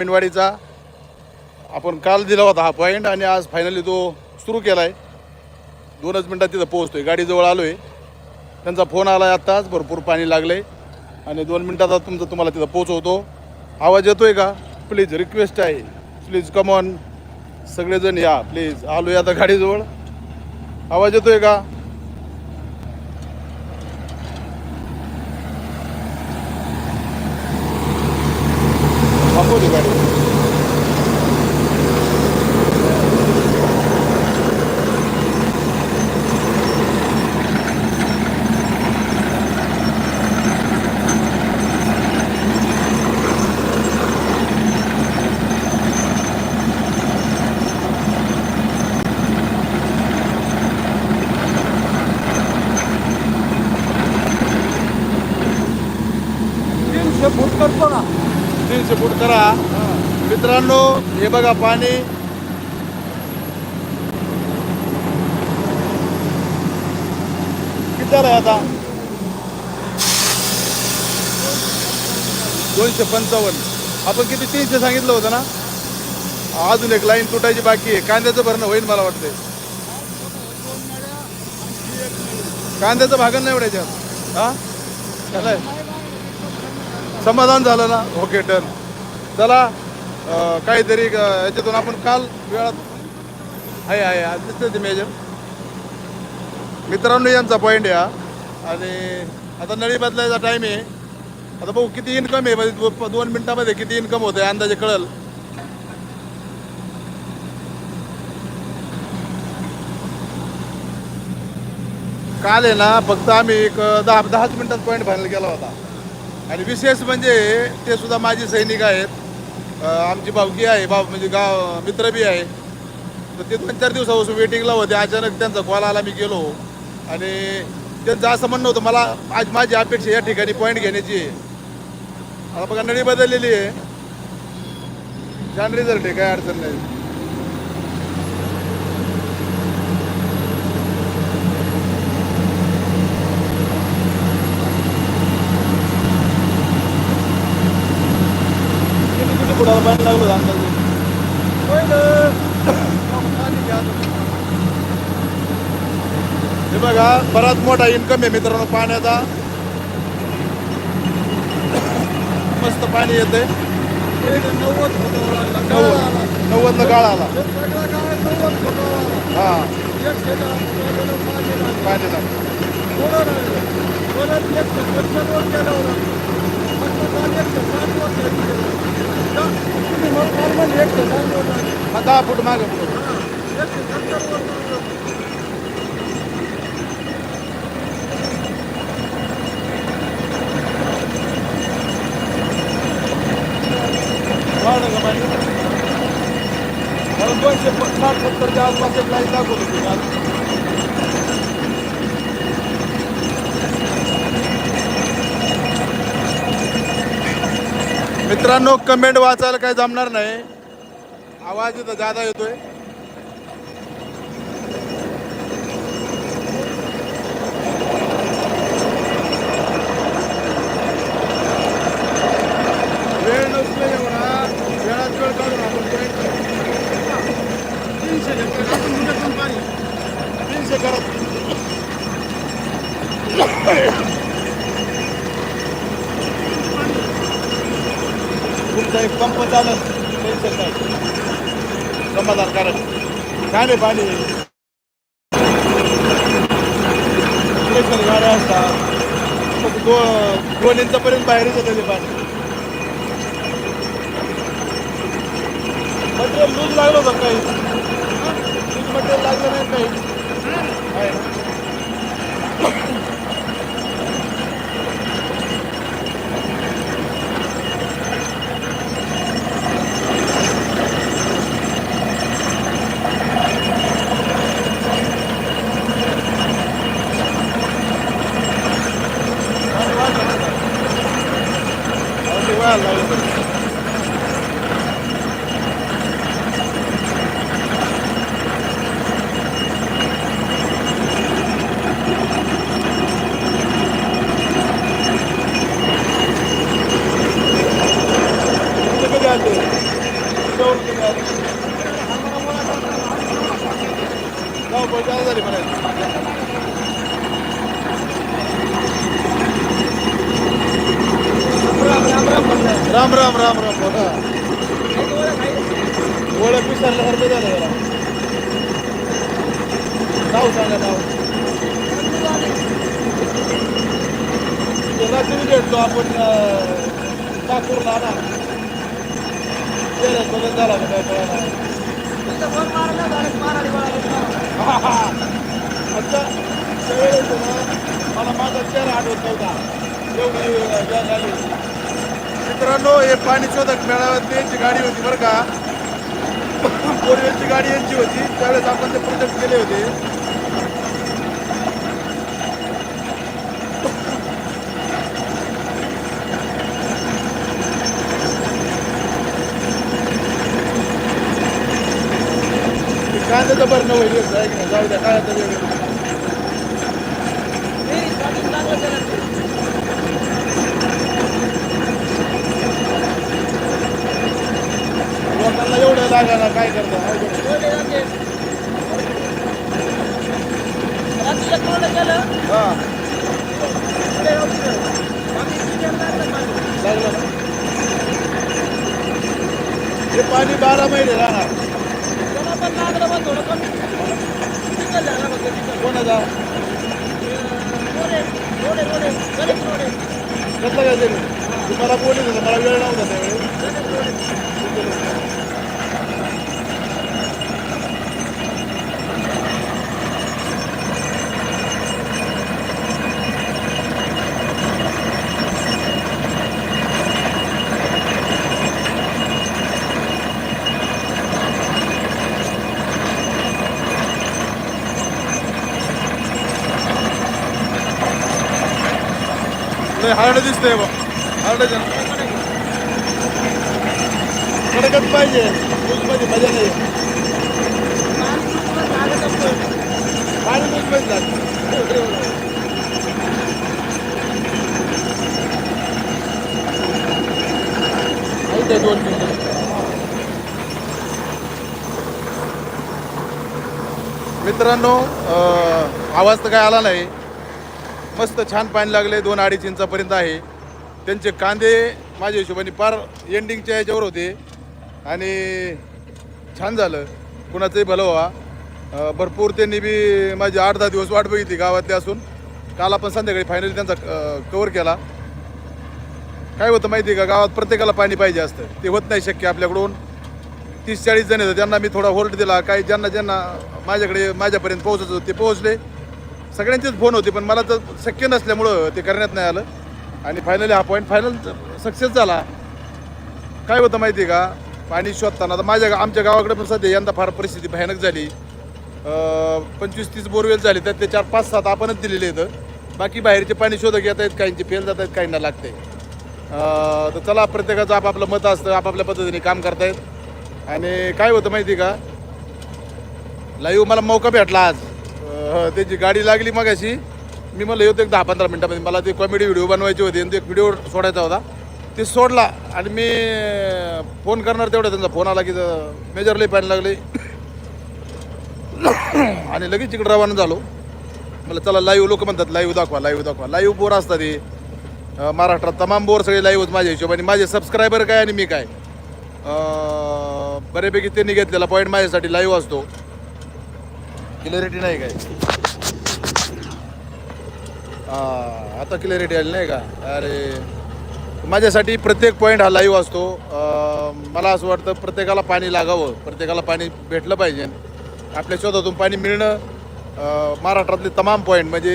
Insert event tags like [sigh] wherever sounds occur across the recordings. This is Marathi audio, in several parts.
पिंडवाडीचा आपण काल दिला होता हा पॉईंट आणि आज फायनली तो सुरू केला आहे दोनच मिनटात तिथं पोहोचतोय. गाडीजवळ आलो आहे त्यांचा फोन आला आहे आत्ताच. भरपूर पाणी लागलं आहे आणि दोन मिनटात तुमचं तुम्हाला तिथं पोहोचवतो. आवाज येतोय का? प्लीज रिक्वेस्ट आहे. प्लीज कमॉन सगळेजण या. प्लीज आलो आहे आता गाडीजवळ. आवाज येतोय का थांबवली गाडी तीनशे फूट करतो ना तीनशे फूट करा मित्रांनो हे बघा पाणी. किती झालंय आता? दोनशे पंचावन्न. आपण किती? तीनशे सांगितलं होतं ना? अजून एक लाईन तुटायची बाकी आहे. कांद्याचं भरणं होईल मला वाटतंय. कांद्याचं भागन नाही एवढ्याच्यात. हा? झालंय समाधान झालं ना? Okay done. चला. काहीतरी याच्यातून आपण काल वेळात आहे आहे आज दिसतं ते मेजर मित्रांनो यांचा पॉईंट आहे हा. आणि आता नळी बदलायचा टाईम आहे. आता बघू किती इन्कम आहे म्हणजे दोन मिनिटामध्ये किती इन्कम होतं अंदाजे कळल. काल आहे ना फक्त आम्ही एक दहा दहाच मिनिटात पॉईंट फायनल केला होता. आणि विशेष म्हणजे ते सुद्धा माझे सैनिक आहेत. आमची भावकी आहे भाव म्हणजे गाव मित्र बी आहे. तर ते दोन चार दिवसापासून वेटिंगला होते. अचानक त्यांचा कॉल आला मी गेलो. आणि त्यांचं असं म्हणणं होतं मला आज माझी अपेक्षा या ठिकाणी पॉईंट घेण्याची आहे. आता बघा नळी बदललेली आहे. छान रिझल्ट आहे काय अडचण नाही. किती किती पाणी लागलं होतं हे बघा बराच मोठा इन्कम आहे मित्रांनो पाण्याचा. मस्त पाणी येते नव्वद नव्वदला काळ आला. काय नव्वद हा एक शेतात पाणी लागलं. मग दहा फूट मागे दोनशे साठ सत्तरच्या आसपास एक लाईन दाखवत मित्रांनो कमेंट वाचायला काही जमणार नाही. आवाज इथं जादा येतोय वेळ नसलं एवढा वेळात वेळ काढून आपण point तीनशे घेतलं का आपण मुलं पाणी तीनशे करत तुमचा एक पंप चालत टेन्शन नाही समाधानकारक काय पाणी. स्पेशल गाड्या असतात. दो दोन इंचापर्यंत बाहेरच येतं ते पाणी. मटेरियल लूज लागलं होतं काही? लूज मटेरियल लागलं नाही काही आहे ना? पाणी वाढलं ना आता. पाणी वाढलं लागलं. कुठं तुम्ही आले? जाऊ बजाव झाली म्हणायची राम राम राम राम बघा ओळख विसरल्यासारखं झालं जरा. नाव सांगा नाव. त्याला तुम्ही भेटतो आपण नागपूरला ना गेलं बघत झाला का काय कळाला अच्छा त्यावेळेस मला माझा चेहरा आठवत नव्हता. एवढी आली होती. मित्रांनो हे पाणी शोधक यांची गाडी होती बरं का. बोरवेलची गाडी यांची होती. त्यावेळेस आपण ते प्रोजेक्ट केले होते. ते कांद्याचं भरणं होईल जाऊ द्या काय आता वेगळं. लोकांना एवढं लागायला काय करता हा लागलं ना हे पाणी बारा महिने राहणार कोणाचा कसलं काय तरी तुम्हाला बोलत होतं मला वेळ नव्हता त्यावेळेस लय हार्ड दिसतंय बा हार्ड कडकच पाहिजे. मध्ये मजा नाही. पाणी दूध दोन मिनिट. मित्रांनो आवाज तर काय आला नाही. मस्त छान पाणी लागले दोन अडीच इंचापर्यंत आहे. त्यांचे कांदे माझ्या हिशोबाने फार एंडिंगच्या ह्याच्यावर होते. आणि छान झालं. कुणाचंही भलं व्हा. भरपूर त्यांनी बी माझी आठ दहा दिवस वाट बघितली गावातले असून. काल आपण संध्याकाळी फायनली त्यांचा कवर केला. काय होतं माहिती आहे का? गावात प्रत्येकाला पाणी पाहिजे असतं. ते होत नाही शक्य आपल्याकडून. तीस चाळीस जण येतात. त्यांना मी थोडा होल्ड दिला काही ज्यांना ज्यांना माझ्याकडे माझ्यापर्यंत पोहोचत होते ते पोहोचले. सगळ्यांचेच फोन होते पण मला तर शक्य नसल्यामुळं ते करण्यात नाही आलं. आणि फायनली हा पॉईंट फायनल सक्सेस झाला. काय होतं माहिती आहे का? पाणी शोधताना आता माझ्या आमच्या गावाकडे पण सध्या यंदा फार परिस्थिती भयानक झाली. पंचवीस तीस बोरवेल झाले तर ते चार पाच सात आपणच दिलेले आहेत. बाकी बाहेरचे पाणी शोधक येत आहेत काहींचे फेल जात आहेत काहींना लागते तर चला प्रत्येकाचं आपापलं मत असतं आपापल्या पद्धतीने काम करतायत. आणि काय होतं माहिती आहे का? लाईव्ह मला मौका भेटला आज. त्याची गाडी लागली मगाशी. मी मला येतो एक दहा पंधरा मिनटामध्ये. मला ते कॉमेडी व्हिडिओ बनवायची होती आणि ते एक व्हिडिओ सोडायचा होता. ते सोडला आणि मी फोन करणार तेवढा त्यांचा फोन आला की मेजर लई पाणी लागले. [coughs] आणि लगेच तिकडे रवाना झालो. मला चला लाईव्ह लोक म्हणतात लाईव्ह दाखवा लाईव्ह दाखवा. लाईव्ह बोर असतात हे. महाराष्ट्रात तमाम बोर सगळे लाईव्ह माझ्या हिशोबाने. माझे सबस्क्रायबर काय आणि मी काय? बऱ्यापैकी त्यांनी घेतलेला पॉईंट माझ्यासाठी लाईव्ह असतो. क्लिअरिटी नाही काय? हां आता क्लिअरिटी आली नाही का? अरे माझ्यासाठी प्रत्येक पॉईंट हा लाईव्ह असतो. मला असं वाटतं प्रत्येकाला पाणी लागावं प्रत्येकाला पाणी भेटलं पाहिजे. आपल्या शोधातून पाणी मिळणं महाराष्ट्रातले तमाम पॉईंट म्हणजे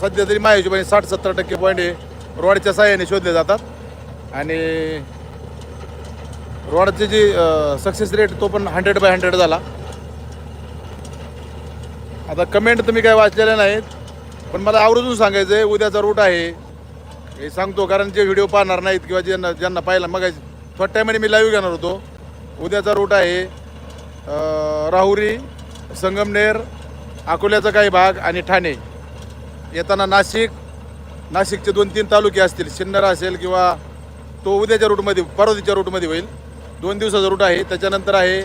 सध्या तरी माझ्या हिशोबाने साठ सत्तर टक्के पॉईंट हे रोडच्या साह्याने शोधले जातात. आणि रोडचे जे सक्सेस रेट तो पण हंड्रेड बाय हंड्रेड झाला. आता कमेंट तुम्ही काय वाचलेल्या नाहीत? पण मला आवर्जून सांगायचं आहे उद्याचा रूट आहे. हे सांगतो कारण जे व्हिडिओ पाहणार नाहीत किंवा ज्यांना ज्यांना पाहिला मग थोड्या टायमाने मी लाईव्ह घेणार होतो. उद्याचा रूट आहे राहुरी संगमनेर अकोल्याचा काही भाग आणि ठाणे. येताना नाशिक. नाशिकचे दोन तीन तालुके असतील सिन्नर असेल किंवा तो उद्याच्या रूटमध्ये परवाच्या रूटमध्ये होईल. दोन दिवसाचा रूट आहे. त्याच्यानंतर आहे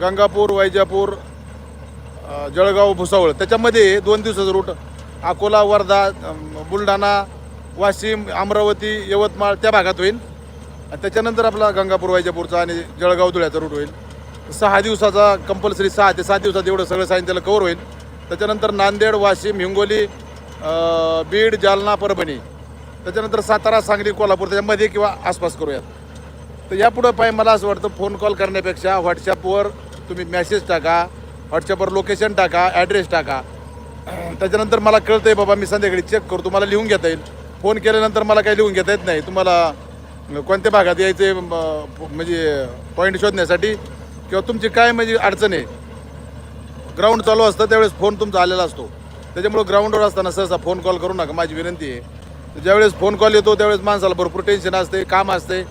गंगापूर वैजापूर जळगाव भुसावळ. त्याच्यामध्ये दोन दिवसाचं रूट अकोला वर्धा बुलढाणा वाशिम अमरावती यवतमाळ त्या भागात होईल. त्याच्यानंतर आपला गंगापूर वैजापूरचा आणि जळगाव धुळ्याचा रूट होईल. सहा दिवसाचा कंपल्सरी सहा ते सात दिवसात एवढं सगळं सायन त्याला कवर होईल. त्याच्यानंतर नांदेड वाशिम हिंगोली बीड जालना परभणी. त्याच्यानंतर सातारा सांगली कोल्हापूर त्याच्यामध्ये किंवा आसपास करूयात. तर यापुढं पाय मला असं वाटतं फोन कॉल करण्यापेक्षा व्हॉट्सॲपवर तुम्ही मेसेज टाका. व्हॉट्सअपवर लोकेशन टाका ॲड्रेस टाका. त्याच्यानंतर मला कळतंय बाबा मी संध्याकाळी चेक करतो मला लिहून घेता येईल. फोन केल्यानंतर मला काही लिहून घेता येत नाही. तुम्हाला कोणत्या भागात यायचे म्हणजे पॉईंट शोधण्यासाठी? किंवा तुमची काय म्हणजे अडचण आहे? ग्राउंड चालू असतं त्यावेळेस फोन तुमचा आलेला असतो. त्याच्यामुळं ग्राउंडवर असताना सहसा फोन कॉल करू नका. माझी विनंती आहे. ज्यावेळेस फोन कॉल येतो त्यावेळेस माणसाला भरपूर टेन्शन असते काम असते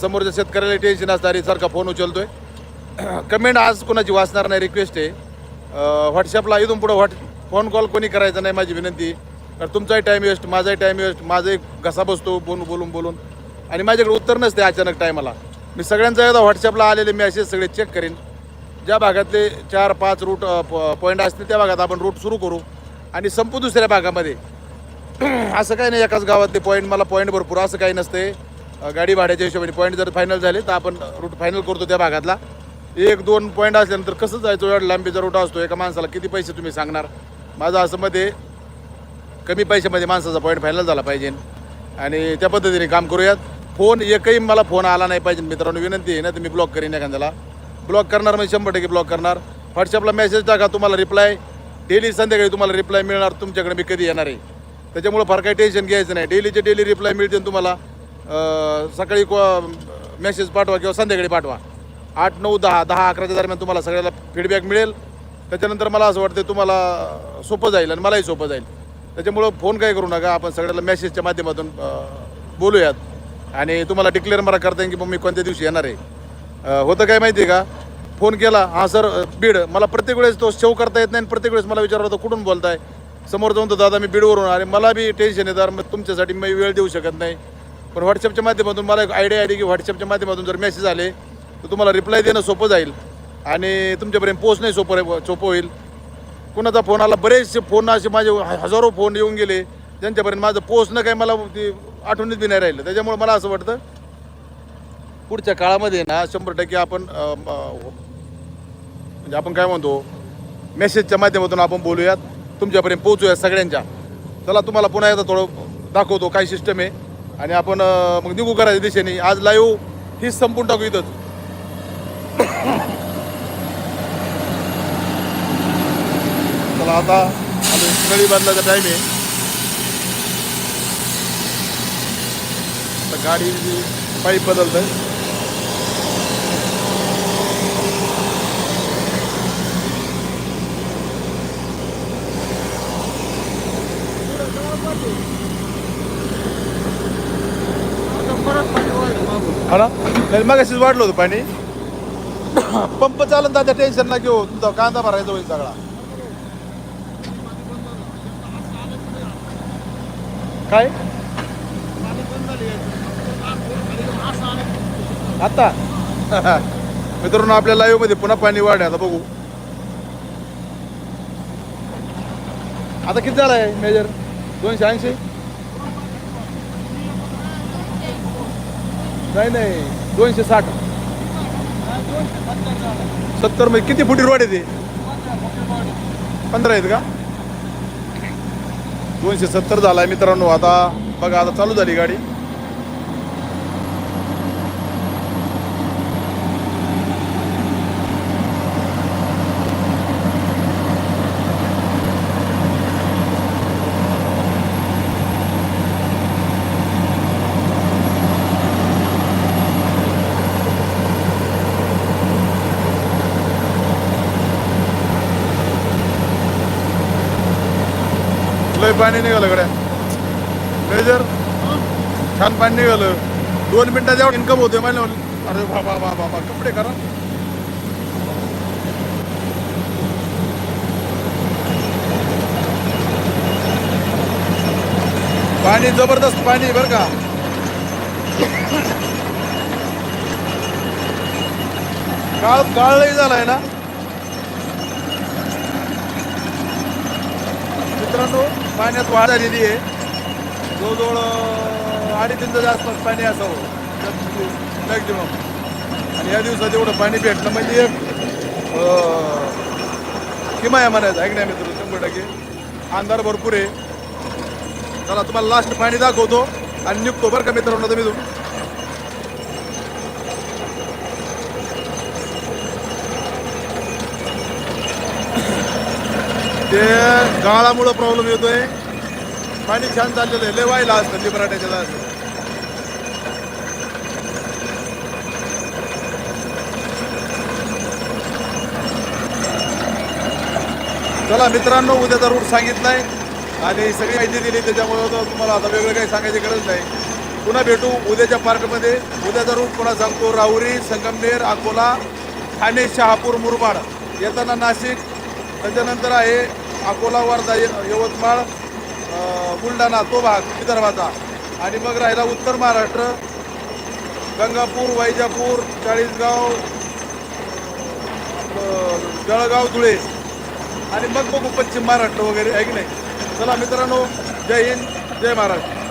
समोरच्या शेतकऱ्याला टेन्शन असतं. अरे सारखा फोन उचलतो आहे [clears throat] कमेंट आज कोणाची वाचणार नाही रिक्वेस्ट आहे. व्हॉट्सअपला इथून पुढं व्हॉट फोन कॉल कोणी करायचा नाही माझी विनंती. कारण तुमचाही टाईम वेस्ट माझाही टाईम वेस्ट माझाही घसा बसतो बोलून बोलून बोलून. आणि माझ्याकडे उत्तर नसते अचानक टायमाला मी सगळ्यांचा एकदा व्हॉट्सअपला आलेले मेसेज सगळे चेक करीन. ज्या भागातले चार पाच रूट पॉईंट असतील त्या भागात आपण रूट सुरू करू. आणि संपू दुसऱ्या भागामध्ये. [clears throat] असं काही नाही एकाच गावातले पॉईंट मला पॉईंट भरपूर असं काही नसते. गाडी भाड्याच्या हिशोबाने पॉईंट जर फायनल झाले तर आपण रूट फायनल करतो त्या भागातला. एक दोन पॉईंट असल्यानंतर कसं जायचं? एवढा लांबीचा रोटा असतो. एका माणसाला किती पैसे तुम्ही सांगणार? माझं असं मध्ये कमी पैशामध्ये माणसाचा पॉईंट फायनल झाला पाहिजे. आणि त्या पद्धतीने काम करूयात. फोन एकही मला फोन आला नाही पाहिजे. मित्रांनो विनंती आहे ना तुम्ही ब्लॉक करीन एखाद्याला. ब्लॉक करणार म्हणजे शंभर टक्के ब्लॉक करणार. व्हॉट्सअपला मेसेज टाका तुम्हाला रिप्लाय डेली संध्याकाळी तुम्हाला रिप्लाय मिळणार. तुमच्याकडे मी कधी येणार आहे? त्याच्यामुळं फार काही टेन्शन घ्यायचं नाही. डेलीचे डेली रिप्लाय मिळतील तुम्हाला. सकाळी सकाळी मेसेज पाठवा किंवा संध्याकाळी पाठवा. आठ नऊ दहा दहा अकराच्या दरम्यान तुम्हाला सगळ्याला फीडबॅक मिळेल. त्याच्यानंतर मला असं वाटतं तुम्हाला सोपं जाईल आणि मलाही सोपं जाईल. त्याच्यामुळं फोन काय करू नका. आपण सगळ्याला मेसेजच्या माध्यमातून बोलूयात. आणि तुम्हाला डिक्लेअर मला करता येईल की मग मी कोणत्या दिवशी येणार आहे. होतं काय माहिती आहे का? फोन केला. हां सर बीड. मला प्रत्येक वेळेस तो शेव करता येत नाही आणि प्रत्येक वेळेस मला विचारलं होतं कुठून बोलताय? समोर जाऊन तर दादा मी बीडवरून आणि मला बी टेन्शन येतं मग तुमच्यासाठी मी वेळ देऊ शकत नाही. पण व्हॉट्सअपच्या माध्यमातून मला एक आयडिया आली की व्हॉट्सअपच्या माध्यमातून जर मेसेज आले तर तुम्हाला रिप्लाय देणं सोपं जाईल. आणि तुमच्यापर्यंत पोचणंही सोपं सोपं होईल. कुणाचा फोन आला बरेचसे फोन असे माझे हजारो फोन येऊन गेले. ज्यांच्यापर्यंत माझं पोचणं काही मला ते आठवणीत बी नाही राहिलं. त्याच्यामुळे मला असं वाटतं पुढच्या काळामध्ये ना शंभर टक्के आपण म्हणजे आपण काय म्हणतो मेसेजच्या माध्यमातून आपण बोलूयात. तुमच्यापर्यंत पोहोचूयात सगळ्यांच्या. चला तुम्हाला पुन्हा एकदा थोडं दाखवतो काय सिस्टम आहे. आणि आपण मग निघू करायच्या दिशेने. आज लाईव्ह हीच संपून टाकू इथंच. चला आता आम्ही नळी बांधल्याचा टाईम आहे आता गाडी पाईप बदलत आहे आता परत पाणी वाढलं मागून. हा ना नाही मग अशीच वाढलं होतं पाणी पंप चालन दादा टेन्शन ना घेऊ तुमचा कांदा भरायचा होईल सगळा. काय? आता? [laughs] मित्रांनो आपल्या लाईव्हमध्ये पुन्हा पाणी वाढ आता बघू. आता किती झालाय मेजर दोनशे ऐंशी? नाही नाही दोनशे साठ. सत्तर म्हणजे किती फुटी रोड आहे ते? पंधरा आहेत का? दोनशे सत्तर झालाय मित्रांनो. आता बघा आता चालू झाली गाडी. लय पाणी निघालं गड्या. मेजर छान पाणी निघालं. दोन मिनिटात एवढं इन्कम होते मला अरे बाबा बाबा बाबा कपडे करा. पाणी जबरदस्त पाणी बरं का. काळ काळही झालाय ना. मित्रांनो पाण्यात वाढ झालेली आहे. जवळजवळ अडीच इंचाच्या आसपास पाणी असावं. मॅक्झिमम आणि या दिवसात एवढं पाणी भेटलं म्हणजे एक किमाया म्हणायचं. आहे नाही मित्र शंभर टक्के. अंधार भरपूर आहे. चला तुम्हाला लास्ट पाणी दाखवतो आणि निघतो बरं का मित्रांनो तुम्ही इथून. ते गाळामुळं प्रॉब्लेम येतो आहे पाणी छान चाललेलं आहे. लय व्हायला असतं लिबराट्याच्या असतं चला मित्रांनो उद्याचा रूट सांगितलाय. आणि सगळी माहिती दिली त्याच्यामुळे तुम्हाला आता वेगळं काही सांगायची गरज नाही. पुन्हा भेटू उद्याच्या पार्कमध्ये. उद्याचा रूट पुन्हा सांगतो? राहुरी संगमनेर अकोला ठाणे शहापूर मुरबाड. येताना नाशिक त्याच्यानंतर आहे अकोला वर्धा य- यवतमाळ बुलढाणा तो भाग विदर्भाचा. आणि मग राहिला उत्तर महाराष्ट्र गंगापूर वैजापूर चाळीसगाव जळगाव धुळे. आणि मग बघू पश्चिम महाराष्ट्र वगैरे आहे की नाही? चला मित्रांनो जय हिंद जय महाराष्ट्र.